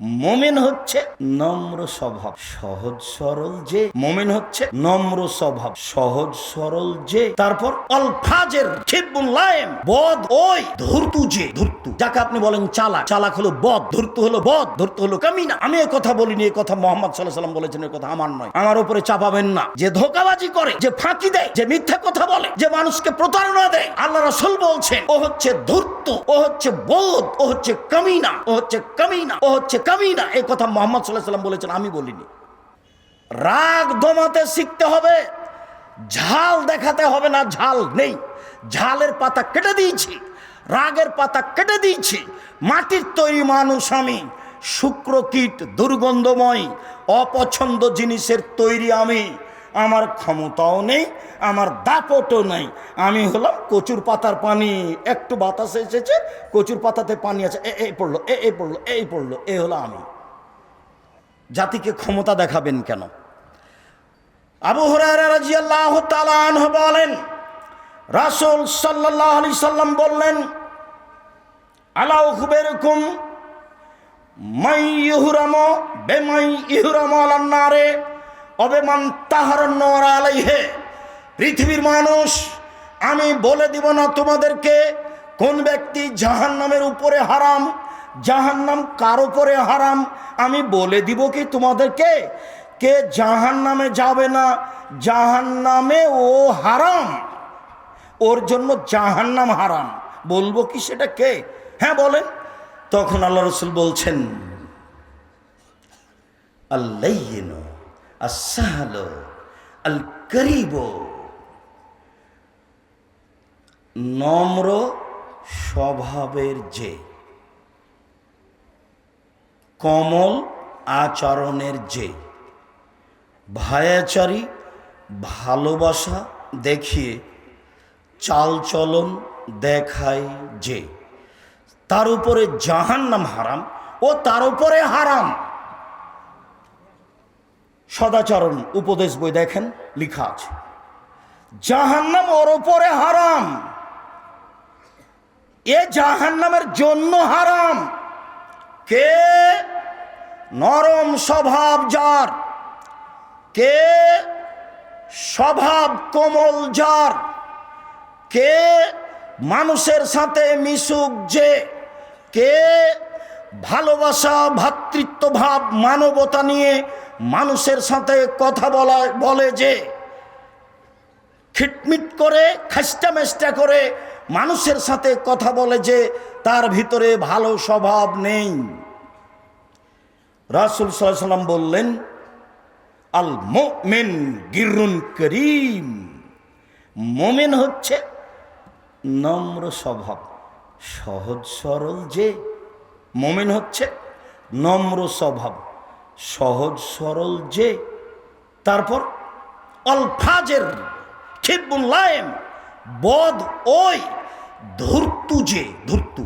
মোমেন হচ্ছে নম্র স্বভাব। সহজ সরল যে, মোমেন হচ্ছে নম্র স্বভাব। সহজ সরল যে, তারপর অলফাজের বদ ওই যে যাকে আপনি বলেন চালাক। চালাক হলো বদ হলো বদ হলো কামিনা। আমি এই কথা বলিনি এই কথা মোহাম্মদ সাল্লাহ সাল্লাম বলেছেন এই কথা আমার নয়। আমার উপরে চাপাবেন না। যে ধোকাবাজি করে, যে ফাঁকি দেয়, যে মিথ্যা কথা বলে, যে মানুষকে প্রতারণা দেয়, আল্লাহ রসুল বলছেন, ও হচ্ছে ধূর্ত, ও হচ্ছে বোধ ও হচ্ছে কামিনা, ও হচ্ছে কামিনা, ও হচ্ছে কামিনা এই কথা মোহাম্মদ সাল্লাহ সাল্লাম বলেছেন, আমি বলিনি। রাগ দমাতে শিখতে হবে, ঝাল দেখাতে হবে না, ঝাল নেই। ঝালের পাতা কেটে দিয়েছি, রাগের পাতা কেটে দিয়েছি, মাটির তৈরি মানুষ আমি শুক্রকীট দুর্গন্ধময়, অপছন্দ জিনিসের তৈরি আমি আমার ক্ষমতাও নেই, আমার দাপটও নেই। আমি হলাম কচুর পাতার পানি। একটু বাতাসে এসেছে, কচুর পাতাতে পানি আছে। এ এই পড়ল, এ এই পড়ল এই পড়ল, এ হলো আমি। জাতিকে ক্ষমতা দেখাবেন কেন? আবু আনহু বলেন, রাসূল সাল্লাল্লাহু আলাইহি সাল্লাম বললেন, আলা উখবিরকুম মাই ইহরামু বেমাই ইহরামু আলান নারে অবেমান তাহার নর আলাইহে। পৃথিবীর মানুষ, আমি বলে দিব না তোমাদেরকে কোন ব্যক্তি জাহান নামের উপরে হারাম জাহান নাম কার উপরে হারাম, আমি বলে দিব কি তোমাদেরকে? কে জাহান নামে যাবে না জাহান নামে ও হারাম। ওর জন্য জাহান নাম হারাম। বলব কি সেটা কে? হ্যাঁ বলেন। তখন আল্লাহ রসুল বলছেন আল্লাহ আল করিব। নম্র স্বভাবের যে, কমল আচরণের যে, ভায়াচারী, ভালোবাসা দেখিয়ে চালচলন দেখায় যে, তার উপরে জাহান্নাম হারাম ও তার উপরে হারাম। সদাচরণ উপদেশ বই দেখেন, লিখা আছে। জাহান্নাম ওর উপরে হারাম। এ জাহান্নামের জন্য হারাম। কে? নরম স্বভাব যার। কে? স্বভাব কোমল যার। কে? মানুষের সাথে মিশুক যে। কে? ভালোবাসা ভ্রাতৃত্বভাব মানবতা নিয়ে মানুষের সাথে কথা বলা, বলে যে খিটমিট করে খাস্টা মেস্টা করে মানুষের সাথে কথা বলে যে তার ভিতরে ভালো স্বভাব নেই। রাসুল সাল্লাম বললেন, আল মোমেন গিরুন করিম। মোমেন হচ্ছে নম্র স্বভাব, সহজ সরল যে মোমেন হচ্ছে নম্র স্বভাব। সহজ সরল যে, তারপর অলফাজের খিবুল্লায়েম বদ ওই, ধূর্তু যে, ধূর্তু,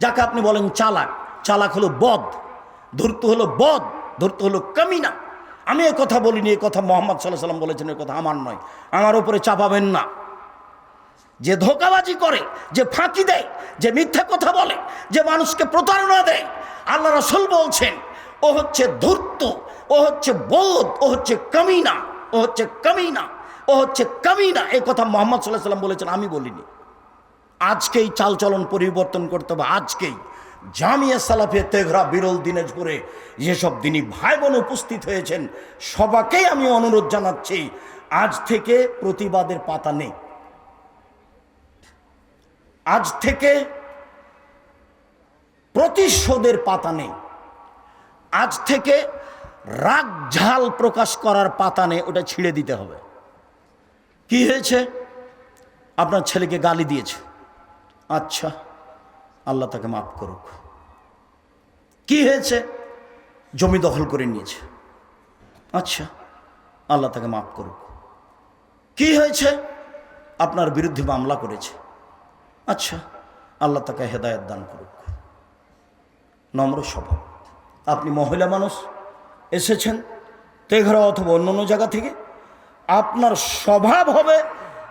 যাকে আপনি বলেন চালাক চালাক হলো বদ, ধূর্তু হলো বদ, ধূর্তু হলো কামিনা। আমি এ কথা বলিনি, এ কথা মোহাম্মদ সাল্লাহ সাল্লাম বলেছেন, এ কথা আমার নয়, আমার উপরে চাপাবেন না। যে ধোকাবাজি করে, যে ফাঁকি দেয়, যে মিথ্যা কথা বলে, যে মানুষকে প্রতারণা দেয়, আল্লাহ রসুল বলছেন ও হচ্ছে ধূর্ত, ও হচ্ছে বোধ, ও হচ্ছে কামিনা, ও হচ্ছে কামিনা, ও হচ্ছে কামিনা। এই কথা মোহাম্মদ সাল্লাহ সাল্লাম বলেছেন, আমি বলিনি। আজকেই চালচলন পরিবর্তন করতে হবে, আজকেই। জামিয়া সালাফিয়া তেঘরা, বিরল দিনাজপুরে যেসব দিনই ভাই বোন উপস্থিত হয়েছেন, সবাকেই আমি অনুরোধ জানাচ্ছি, আজ থেকে প্রতিবাদের পাতা নেই। আজ থেকে প্রতিশোধের পাতা নেই। আজ থেকে রাগ ঝাল প্রকাশ করার পাতা নেই ওটা ছিঁড়ে দিতে হবে। কি হয়েছে? আপনার ছেলেকে গালি দিয়েছে। আচ্ছা আল্লাহ তাকে মাফ করুক। কি হয়েছে? জমি দখল করে নিয়েছে। আচ্ছা আল্লাহ তাকে মাফ করুক। কি হয়েছে? আপনার বিরুদ্ধে মামলা করেছে। আচ্ছা আল্লাহ তাকে হেদায়ত দান করুক। নম্র স্বভাব। আপনি মহিলা মানুষ এসেছেন তেঘরা অথবা অন্য অন্য জায়গা থেকে, আপনার স্বভাব হবে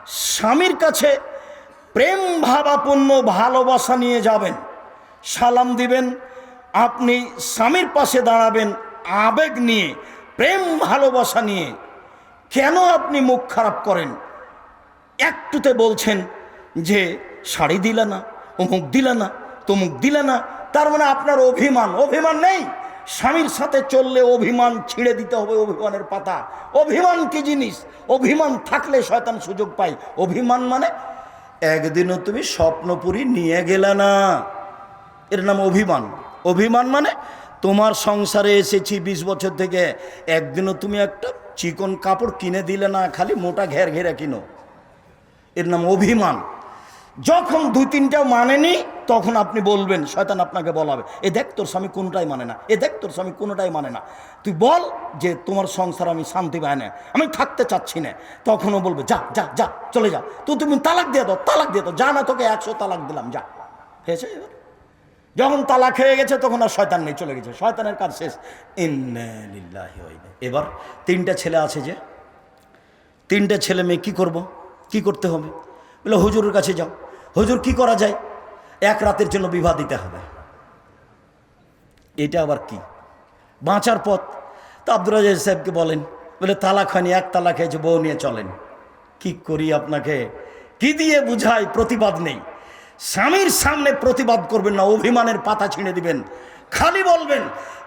স্বামীর কাছে প্রেম ভাবাপূর্ণ ভালোবাসা নিয়ে যাবেন, সালাম দিবেন, আপনি স্বামীর পাশে দাঁড়াবেন আবেগ নিয়ে, প্রেম ভালোবাসা নিয়ে। কেন আপনি মুখ খারাপ করেন? একটুতে বলছেন যে শাড়ি দিলে না, অমুক দিলে না, তমুক দিলে না, তার মানে আপনার অভিমান অভিমান নেই। স্বামীর সাথে চললে অভিমান ছিঁড়ে দিতে হবে অভিমানের পাতা। অভিমান কি জিনিস? অভিমান থাকলে শয়তান সুযোগ পায়। অভিমান মানে একদিনও তুমি স্বপ্নপুরি নিয়ে গেলে না। এর নাম অভিমান। অভিমান মানে তোমার সংসারে এসেছি বিশ বছর থেকে, একদিনও তুমি একটা চিকন কাপড় কিনে দিলে না, খালি মোটা ঘের ঘেরে কিনো। এর নাম অভিমান। যখন দুই তিনটা মানেনি, তখন আপনি বলবেন, শয়তান আপনাকে বলাবে। এ দেখ তোর স্বামী কোনটাই মানে না। এ দেখ তোর স্বামী কোনোটাই মানে না। তুই বল যে তোমার সংসার আমি শান্তি পাই না, আমি থাকতে চাচ্ছি না। তখনও বলবে, যা যা যা, চলে যা। তো তুমি তালাক দিয়ে দাও, তালাক দিয়ে দাও। যা না তোকে একশো তালাক দিলাম, যা। হয়েছে? যখন তালাক হয়ে গেছে, তখন আর শয়তান নেই, চলে গেছে। শয়তানের কাজ শেষ। এবার তিনটা ছেলে আছে যে, তিনটে ছেলে মেয়ে কী করব? কি করতে হবে? বলে, হুজুরের কাছে যাও। হুজুর, কি করা যায়? এক রাতের জন্য বিবাহ দিতে হবে। এটা আবার কি? বাঁচার পথ। তো আব্দুল রাজাক সাহেবকে বলেন, বলে, তালাক হয়নি, এক তালাক হয়েছে, বউ নিয়ে চলেন। কি করি আপনাকে? কি দিয়ে বুঝাই? প্রতিবাদ নেই। স্বামীর সামনে প্রতিবাদ করবেন না, অভিমানের পাতা ছিঁড়ে দিবেন। খালি বলবেন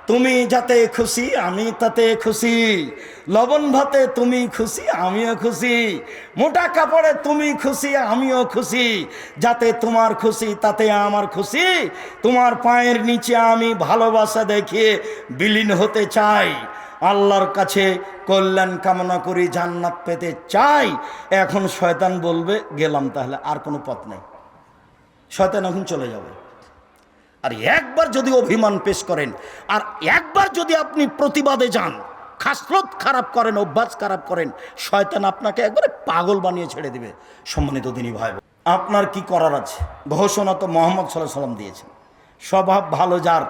তুমি যাতে খুশি, আমি তাতে খুশি। লবণ ভাতে তুমি খুশি, আমিও খুশি। মোটা কাপড়ে তুমি খুশি, আমিও খুশি। যাতে তোমার খুশি, তাতে আমার খুশি। তোমার পায়ের নিচে আমি ভালোবাসা দেখিয়ে বিলীন হতে চাই। আল্লাহর কাছে কল্যাণ কামনা করি, জান্নাত পেতে চাই। এখন শয়তান বলবে, গেলাম তাহলে, আর কোনো পথ নেই। শয়তান এখন চলে যাবে। আর একবার যদি অভিমান পেশ করেন, আর একবার যদি আপনি প্রতিবাদে যান, খাসরত খারাপ করেন, অভ্যাস খারাপ করেন, শয়তান আপনাকে একবারে পাগল বানিয়ে ছেড়ে দিবে। সম্মানিত দিনী ভাই আপনার কি করার আছে? ঘোষণা তো মোহাম্মদ সাল্লাহ সাল্লাম দিয়েছেন। স্বভাব ভালো যার,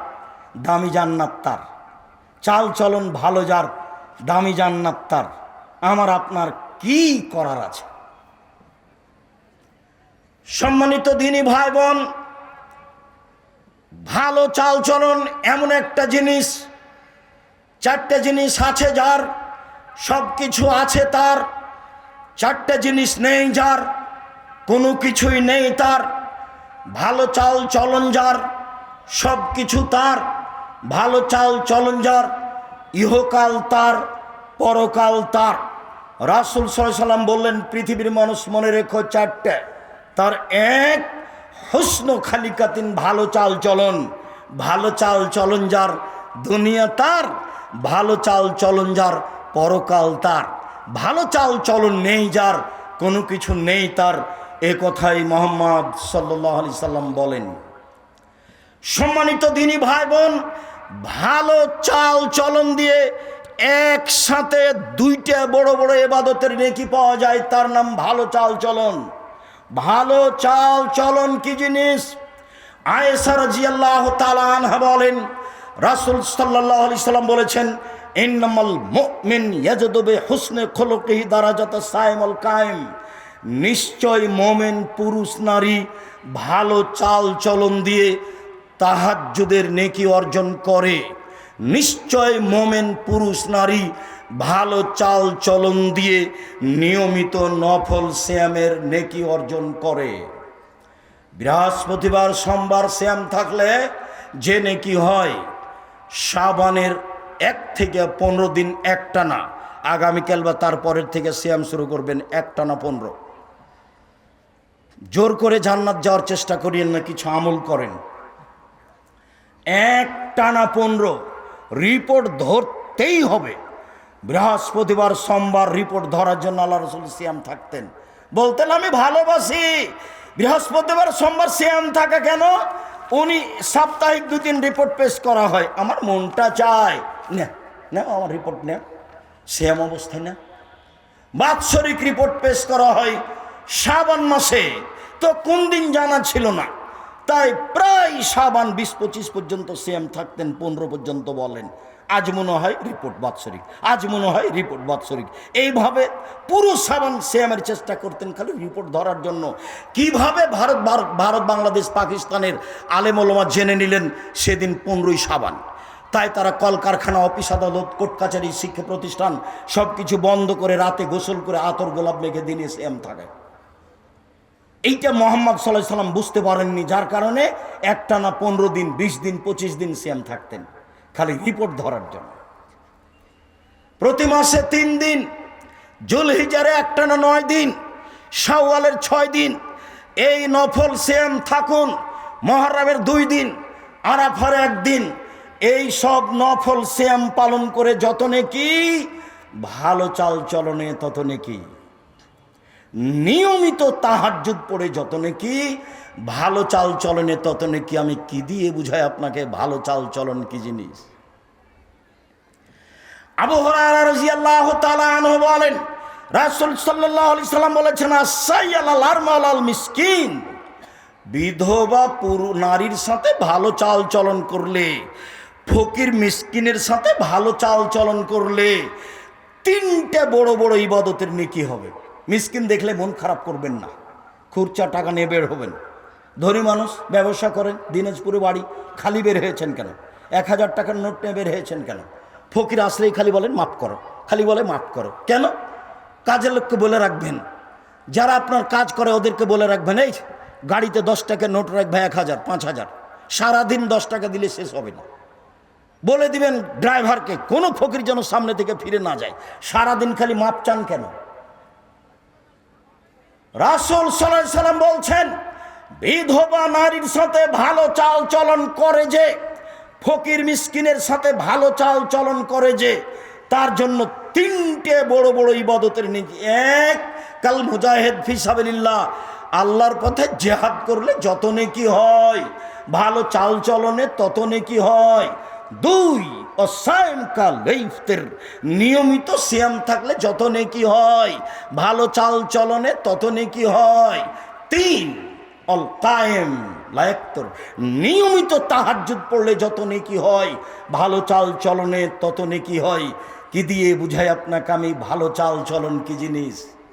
দামি জান্নাত তার। চাল চলন ভালো যার, দামি জান্নাত তার। আমার আপনার কি করার আছে? সম্মানিত দিনী ভাই বোন ভালো চাল চলন এমন একটা জিনিস, চারটে জিনিস আছে যার, সব কিছু আছে তার, চারটে জিনিস নেই যার, কোনো কিছুই নেই তার, ভালো চাল চলন যার, সব কিছু তার, ভালো চাল চলন যার, ইহকাল তার, পরকাল তার। রাসুল সাল্লাম বললেন, পৃথিবীর মানুষ মনে রেখো চারটে, তার এক হুসন খালিকাতিন, ভালো চাল চলন। ভালো চাল চলন যার দুনিয়া তার, ভালো চাল চলন যার পরকাল তার। ভালো চাল চলন নেই যার, কোনো কিছু নেই তার, এ কথাই মোহাম্মদ সাল্লাহ আলি সাল্লাম বলেন। সম্মানিত দিনী ভাই বোন ভালো চাল চলন দিয়ে একসাথে দুইটা বড় বড় এবাদতের নেকি পাওয়া যায়, তার নাম ভালো চাল চলন। ভালো চাল চলন কি জিনিস? আয়েসার জিয়াল্লাহ তালানহা বলেন, রাসুল সাল্লাহ আলি সাল্লাম বলেছেন, ইন্নামাল মুমিন ইয়াজদবে হুসনে খোলকিহি দারাজাত সাইমল কায়েম নিশ্চয় মোমেন পুরুষ, নারী ভালো চাল চলন দিয়ে তাহাজ্জুদের নেকি অর্জন করে। নিশ্চয় মোমেন পুরুষ, নারী ভালো চাল চলন দিয়ে নিয়মিত নফল শ্যামের নেকি অর্জন করে। বৃহস্পতিবার সোমবার শ্যাম থাকলে যে নেকি হয়, সাবানের এক থেকে পনেরো দিন একটানা। আগামীকাল বা তারপরের থেকে শ্যাম শুরু করবেন একটানা পনেরো। জোর করে জান্নাত যাওয়ার চেষ্টা করিয়েন না, কিছু আমল করেন। এক টানা পনেরো, রিপোর্ট ধরতেই হবে। বৃহস্পতিবার সোমবার রিপোর্ট ধরার জন্য আল্লাহ রসুল সিয়াম থাকতেন। বলতেন, আমি ভালোবাসি। বৃহস্পতিবার সোমবার সিয়াম থাকা কেন? উনি সাপ্তাহিক দু তিন রিপোর্ট পেশ করা হয়। আমার মনটা চায়। না না আমার রিপোর্ট নেও সিয়াম অবস্থায় না। বাৎসরিক রিপোর্ট পেশ করা হয় শ্রাবণ মাসে। তো কোন দিন জানা ছিল না। তাই প্রায় সাবান বিশ পঁচিশ পর্যন্ত সিএম থাকতেন, পনেরো পর্যন্ত বলেন। আজ মনে হয় রিপোর্ট বাৎসরিক আজ মনে হয় রিপোর্ট বাৎসরিক এইভাবে পুরো সাবান সিয়ামের চেষ্টা করতেন খালি রিপোর্ট ধরার জন্য। কীভাবে ভারত ভারত, বাংলাদেশ, পাকিস্তানের আলেমলমা জেনে নিলেন সেদিন পনেরোই সাবান। তাই তারা কলকারখানা, অফিস আদালত, কোর্ট কাছারি শিক্ষা প্রতিষ্ঠান সব কিছু বন্ধ করে রাতে গোসল করে আতর গোলাপ মেঘে দিনে সিয়াম থাকে। এইটা মোহাম্মদ সাল্লাহ সাল্লাম বুঝতে পারেননি, যার কারণে একটা না পনেরো দিন, বিশ দিন, পঁচিশ দিন সিয়াম থাকতেন। খালি রিপোর্ট ধরার জন্য। প্রতি মাসে তিন দিন, জুলহিজারে একটা না নয় দিন, শাওয়ালের ছয় দিন, এই নফল সিয়াম থাকুন, মহারামের দুই দিন, আরাফার একদিন এই সব নফল সিয়াম পালন করে যত নাকি, ভালো চাল চলনে তত নাকি। নিয়মিত তাহাজ্জুদ পড়ে যত নাকি ভালো চাল চলনে তত নাকি আমি কি দিয়ে বুঝাই আপনাকে? ভালো চাল চলন কি জিনিস? আবু তাআলা আনহু বলেন, রাসূল সাল্লাল্লাহু আলাইহি সাল্লাম বলেছেন আসাইয়াল আরমালাল মিসকিন, বিধবা পুরু, নারীর সাথে ভালো চাল চলন করলে, ফকির মিসকিনের সাথে ভালো চাল চলন করলে তিনটে বড় বড় ইবাদতের নেকি হবে। মিসকিন দেখলে মন খারাপ করবেন না। খুরচা টাকা নিয়ে বের হবেন। ধনী মানুষ ব্যবসা করেন দিনাজপুরে বাড়ি, খালি বের হয়েছেন কেন? এক হাজার টাকার নোট নিয়ে বের হয়েছেন কেন? ফকির আসলেই খালি বলেন, মাফ করো। খালি বলে, মাফ করো। কেন? কাজের লোককে বলে রাখবেন। যারা আপনার কাজ করে, ওদেরকে বলে রাখবেন, এই গাড়িতে দশ টাকা নোট রাখবে এক হাজার, পাঁচ হাজার। সারাদিন দশ টাকা দিলে শেষ হবে না। বলে দিবেন ড্রাইভারকে, কোনো ফকির যেন সামনে থেকে ফিরে না যায়। সারাদিন খালি মাপ চান কেন? রাসুল সাল্লাম বলছেন বিধবা নারীর সাথে ভালো চাল চলন করে যে, ফকির মিসকিনের সাথে ভালো চাল চলন করে যে, তার জন্য তিনটে বড় বড় ইবাদতের নীতি এক, কাল মুজাহেদ ফিসাবিল্লাহ আল্লাহর পথে জেহাদ করলে যত নেকি হয়, ভালো চাল চলনে তত নেকি হয়। দুই অসায়ম কাল নিয়মিত সিয়াম থাকলে যত নেকি হয়, ভালো চাল চলনে তত নেকি হয়। তিন অল কায়েম লায়ক্তর নিয়মিত তাহাজ্জুদ পড়লে যত নেকি হয়, ভালো চাল চলনে তত নেকি হয়। কি দিয়ে বুঝাই আপনাকে আমি? ভালো চাল চলন কি জিনিস?